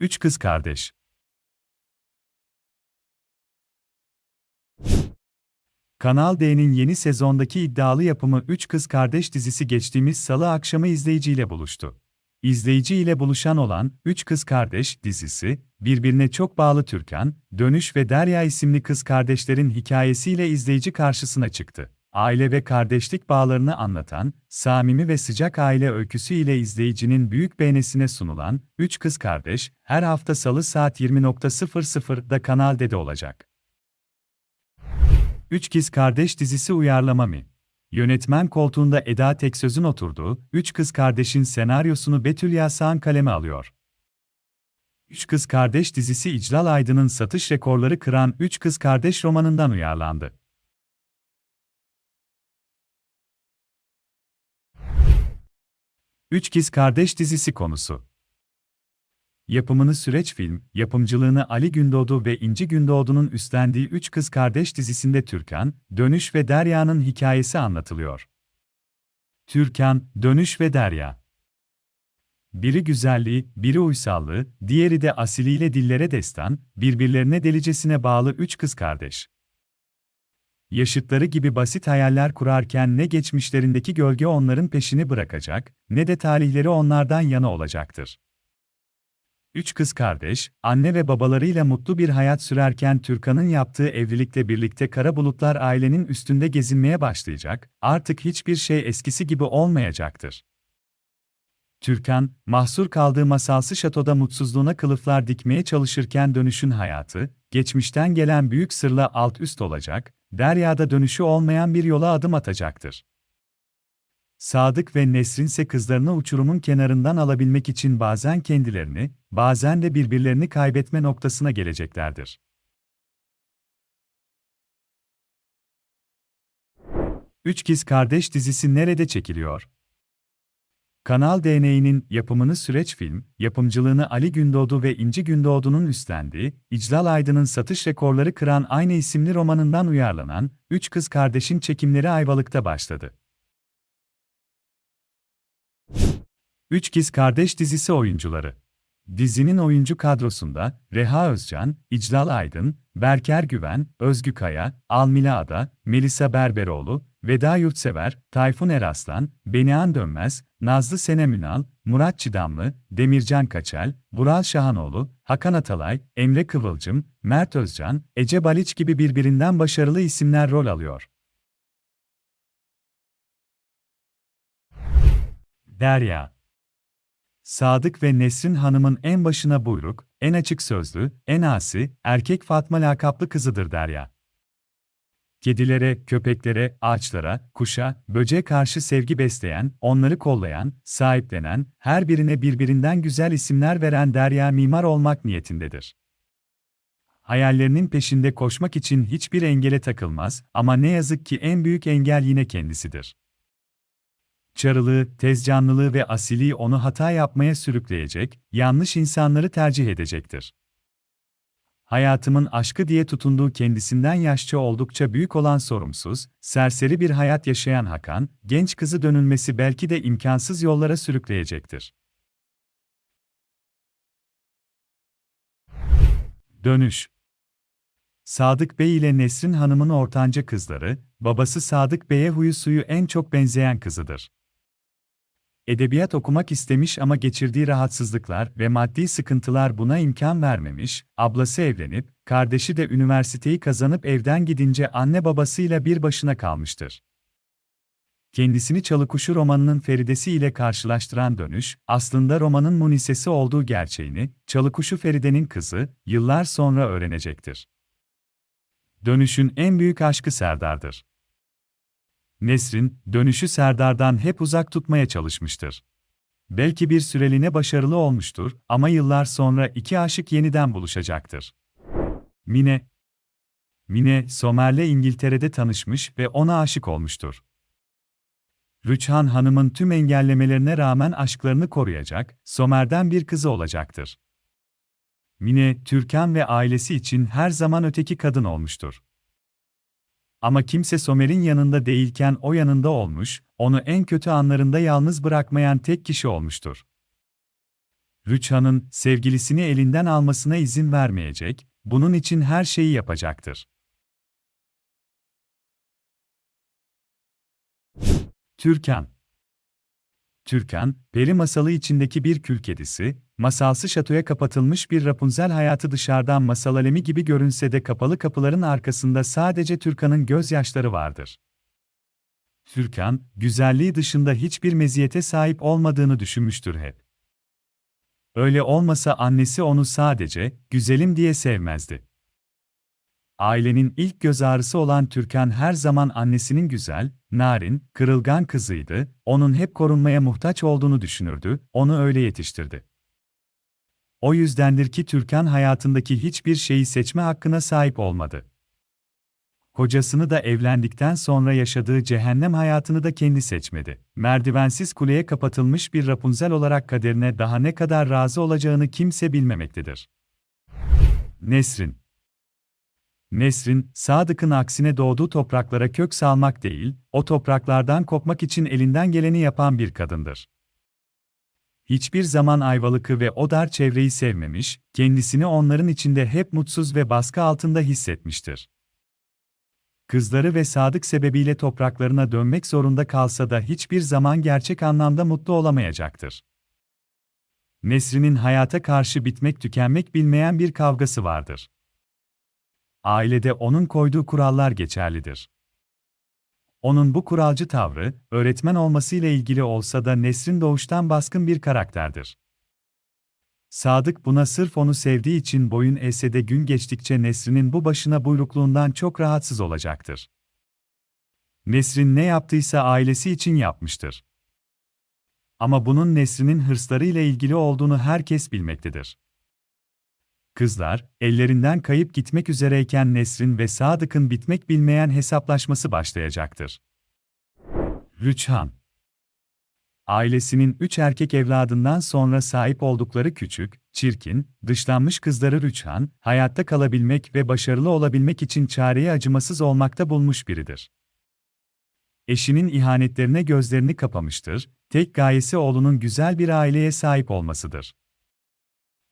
Üç kız kardeş. Kanal D'nin yeni sezondaki iddialı yapımı Üç Kız Kardeş dizisi geçtiğimiz salı akşamı izleyiciyle buluştu. İzleyici ile buluşan olan Üç Kız Kardeş dizisi, birbirine çok bağlı Türkan, Dönüş ve Derya isimli kız kardeşlerin hikayesiyle izleyici karşısına çıktı. Aile ve kardeşlik bağlarını anlatan, samimi ve sıcak aile öyküsü ile izleyicinin büyük beğenisine sunulan Üç Kız Kardeş, her hafta salı saat 20.00'da Kanal D'de olacak. Üç Kız Kardeş dizisi uyarlama mı? Yönetmen koltuğunda Eda Teksöz'ün oturduğu Üç Kız Kardeş'in senaryosunu Betül Yasan kaleme alıyor. Üç Kız Kardeş dizisi İclal Aydın'ın satış rekorları kıran Üç Kız Kardeş romanından uyarlandı. Üç Kız Kardeş dizisi konusu Yapımını Süreç Film, yapımcılığını Ali Gündoğdu ve İnci Gündoğdu'nun üstlendiği Üç Kız Kardeş dizisinde Türkan, Dönüş ve Derya'nın hikayesi anlatılıyor. Türkan, Dönüş ve Derya Biri güzelliği, biri uysallığı, diğeri de asiliyle dillere destan, birbirlerine delicesine bağlı üç kız kardeş. Yaşıtları gibi basit hayaller kurarken ne geçmişlerindeki gölge onların peşini bırakacak, ne de talihleri onlardan yana olacaktır. Üç kız kardeş, anne ve babalarıyla mutlu bir hayat sürerken Türkan'ın yaptığı evlilikle birlikte kara bulutlar ailenin üstünde gezinmeye başlayacak, artık hiçbir şey eskisi gibi olmayacaktır. Türkan, mahsur kaldığı masalsı şatoda mutsuzluğuna kılıflar dikmeye çalışırken dönüşün hayatı, geçmişten gelen büyük sırla alt üst olacak, Derya'da dönüşü olmayan bir yola adım atacaktır. Sadık ve Nesrin ise kızlarını uçurumun kenarından alabilmek için bazen kendilerini, bazen de birbirlerini kaybetme noktasına geleceklerdir. Üç Kiz Kardeş dizisi nerede çekiliyor? Kanal DNA'nın yapımını Süreç Film, yapımcılığını Ali Gündoğdu ve İnci Gündoğdu'nun üstlendiği, İclal Aydın'ın satış rekorları kıran aynı isimli romanından uyarlanan Üç Kız Kardeş'in çekimleri Ayvalık'ta başladı. Üç Kiz Kardeş dizisi oyuncuları. Dizinin oyuncu kadrosunda Reha Özcan, İclal Aydın, Berker Güven, Özgü Kaya, Almila Ada, Melisa Berberoğlu, Veda Yurtsever, Tayfun Eraslan, Benihan Dönmez, Nazlı Senem Ünal, Murat Çidamlı, Demircan Kaçel, Bural Şahanoğlu, Hakan Atalay, Emre Kıvılcım, Mert Özcan, Ece Baliç gibi birbirinden başarılı isimler rol alıyor. Derya Sadık ve Nesrin Hanım'ın en başına buyruk, en açık sözlü, en asi, erkek Fatma lakaplı kızıdır Derya. Kedilere, köpeklere, ağaçlara, kuşa, böceğe karşı sevgi besleyen, onları kollayan, sahiplenen, her birine birbirinden güzel isimler veren Derya mimar olmak niyetindedir. Hayallerinin peşinde koşmak için hiçbir engele takılmaz ama ne yazık ki en büyük engel yine kendisidir çarılığı, tezcanlılığı ve asiliği onu hata yapmaya sürükleyecek, yanlış insanları tercih edecektir. Hayatımın aşkı diye tutunduğu kendisinden yaşça oldukça büyük olan sorumsuz, serseri bir hayat yaşayan Hakan, genç kızı dönülmesi belki de imkansız yollara sürükleyecektir. Dönüş Sadık Bey ile Nesrin Hanım'ın ortanca kızları, babası Sadık Bey'e huyu suyu en çok benzeyen kızıdır. Edebiyat okumak istemiş ama geçirdiği rahatsızlıklar ve maddi sıkıntılar buna imkan vermemiş, ablası evlenip, kardeşi de üniversiteyi kazanıp evden gidince anne babasıyla bir başına kalmıştır. Kendisini Çalıkuşu romanının Feridesi ile karşılaştıran dönüş, aslında romanın munisesi olduğu gerçeğini, Çalıkuşu Feride'nin kızı, yıllar sonra öğrenecektir. Dönüşün en büyük aşkı Serdar'dır. Nesrin, dönüşü Serdar'dan hep uzak tutmaya çalışmıştır. Belki bir süreliğine başarılı olmuştur ama yıllar sonra iki aşık yeniden buluşacaktır. Mine Mine, Somer'le İngiltere'de tanışmış ve ona aşık olmuştur. Rüçhan Hanım'ın tüm engellemelerine rağmen aşklarını koruyacak, Somer'den bir kızı olacaktır. Mine, Türkan ve ailesi için her zaman öteki kadın olmuştur. Ama kimse Somer'in yanında değilken o yanında olmuş, onu en kötü anlarında yalnız bırakmayan tek kişi olmuştur. Rüçhan'ın sevgilisini elinden almasına izin vermeyecek, bunun için her şeyi yapacaktır. Türkan Türkan, peri masalı içindeki bir kül kedisi, masalsı şatoya kapatılmış bir Rapunzel hayatı dışarıdan masal alemi gibi görünse de kapalı kapıların arkasında sadece Türkan'ın gözyaşları vardır. Türkan, güzelliği dışında hiçbir meziyete sahip olmadığını düşünmüştür hep. Öyle olmasa annesi onu sadece güzelim diye sevmezdi. Ailenin ilk göz ağrısı olan Türkan her zaman annesinin güzel, narin, kırılgan kızıydı, onun hep korunmaya muhtaç olduğunu düşünürdü, onu öyle yetiştirdi. O yüzdendir ki Türkan hayatındaki hiçbir şeyi seçme hakkına sahip olmadı. Kocasını da evlendikten sonra yaşadığı cehennem hayatını da kendi seçmedi. Merdivensiz kuleye kapatılmış bir Rapunzel olarak kaderine daha ne kadar razı olacağını kimse bilmemektedir. Nesrin Nesrin, Sadık'ın aksine doğduğu topraklara kök salmak değil, o topraklardan kopmak için elinden geleni yapan bir kadındır. Hiçbir zaman Ayvalık'ı ve o dar çevreyi sevmemiş, kendisini onların içinde hep mutsuz ve baskı altında hissetmiştir. Kızları ve Sadık sebebiyle topraklarına dönmek zorunda kalsa da hiçbir zaman gerçek anlamda mutlu olamayacaktır. Nesrin'in hayata karşı bitmek tükenmek bilmeyen bir kavgası vardır ailede onun koyduğu kurallar geçerlidir. Onun bu kuralcı tavrı, öğretmen olmasıyla ilgili olsa da Nesrin doğuştan baskın bir karakterdir. Sadık buna sırf onu sevdiği için boyun eğse de gün geçtikçe Nesrin'in bu başına buyrukluğundan çok rahatsız olacaktır. Nesrin ne yaptıysa ailesi için yapmıştır. Ama bunun Nesrin'in hırslarıyla ilgili olduğunu herkes bilmektedir. Kızlar, ellerinden kayıp gitmek üzereyken Nesrin ve Sadık'ın bitmek bilmeyen hesaplaşması başlayacaktır. Rüçhan Ailesinin üç erkek evladından sonra sahip oldukları küçük, çirkin, dışlanmış kızları Rüçhan, hayatta kalabilmek ve başarılı olabilmek için çareyi acımasız olmakta bulmuş biridir. Eşinin ihanetlerine gözlerini kapamıştır, tek gayesi oğlunun güzel bir aileye sahip olmasıdır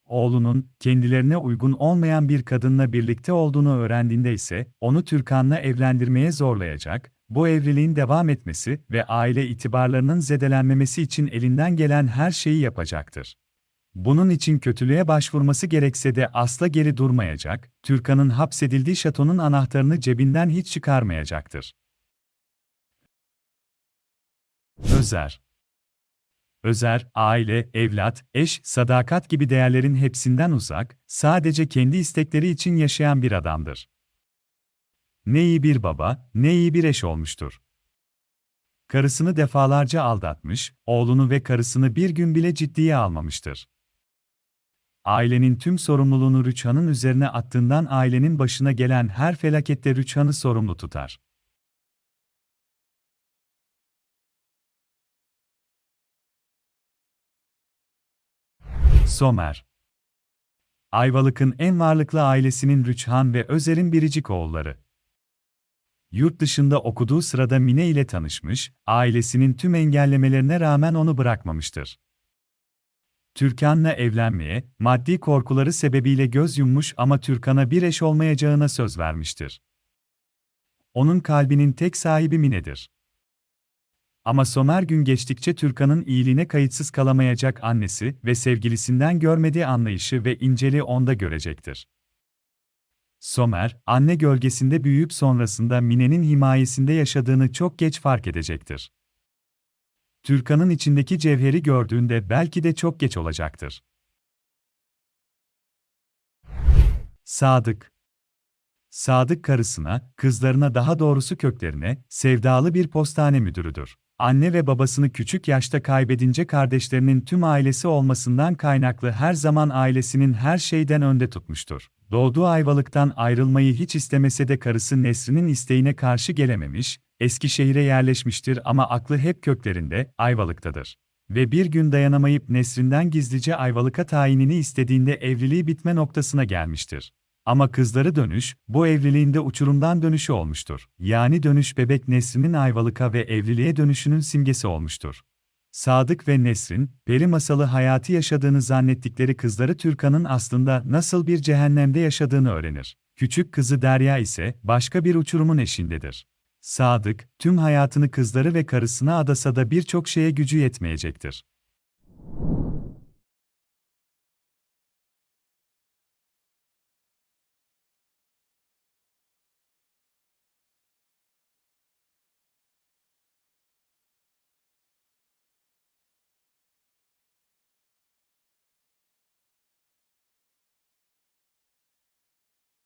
oğlunun kendilerine uygun olmayan bir kadınla birlikte olduğunu öğrendiğinde ise onu Türkan'la evlendirmeye zorlayacak, bu evliliğin devam etmesi ve aile itibarlarının zedelenmemesi için elinden gelen her şeyi yapacaktır. Bunun için kötülüğe başvurması gerekse de asla geri durmayacak, Türkan'ın hapsedildiği şatonun anahtarını cebinden hiç çıkarmayacaktır. Özer özer, aile, evlat, eş, sadakat gibi değerlerin hepsinden uzak, sadece kendi istekleri için yaşayan bir adamdır. Ne iyi bir baba, ne iyi bir eş olmuştur. Karısını defalarca aldatmış, oğlunu ve karısını bir gün bile ciddiye almamıştır. Ailenin tüm sorumluluğunu Rüçhan'ın üzerine attığından ailenin başına gelen her felakette Rüçhan'ı sorumlu tutar. Somer Ayvalık'ın en varlıklı ailesinin Rüçhan ve Özer'in biricik oğulları. Yurt dışında okuduğu sırada Mine ile tanışmış, ailesinin tüm engellemelerine rağmen onu bırakmamıştır. Türkan'la evlenmeye, maddi korkuları sebebiyle göz yummuş ama Türkan'a bir eş olmayacağına söz vermiştir. Onun kalbinin tek sahibi Mine'dir. Ama Somer gün geçtikçe Türkan'ın iyiliğine kayıtsız kalamayacak annesi ve sevgilisinden görmediği anlayışı ve inceliği onda görecektir. Somer, anne gölgesinde büyüyüp sonrasında Mine'nin himayesinde yaşadığını çok geç fark edecektir. Türkan'ın içindeki cevheri gördüğünde belki de çok geç olacaktır. Sadık Sadık karısına, kızlarına daha doğrusu köklerine, sevdalı bir postane müdürüdür. Anne ve babasını küçük yaşta kaybedince kardeşlerinin tüm ailesi olmasından kaynaklı her zaman ailesinin her şeyden önde tutmuştur. Doğduğu Ayvalık'tan ayrılmayı hiç istemese de karısı Nesrin'in isteğine karşı gelememiş, Eskişehir'e yerleşmiştir ama aklı hep köklerinde, Ayvalık'tadır. Ve bir gün dayanamayıp Nesrin'den gizlice Ayvalık'a tayinini istediğinde evliliği bitme noktasına gelmiştir. Ama kızları dönüş, bu evliliğinde uçurumdan dönüşü olmuştur. Yani dönüş bebek Nesrin'in Ayvalık'a ve evliliğe dönüşünün simgesi olmuştur. Sadık ve Nesrin, peri masalı hayatı yaşadığını zannettikleri kızları Türkan'ın aslında nasıl bir cehennemde yaşadığını öğrenir. Küçük kızı Derya ise başka bir uçurumun eşindedir. Sadık, tüm hayatını kızları ve karısına adasa da birçok şeye gücü yetmeyecektir.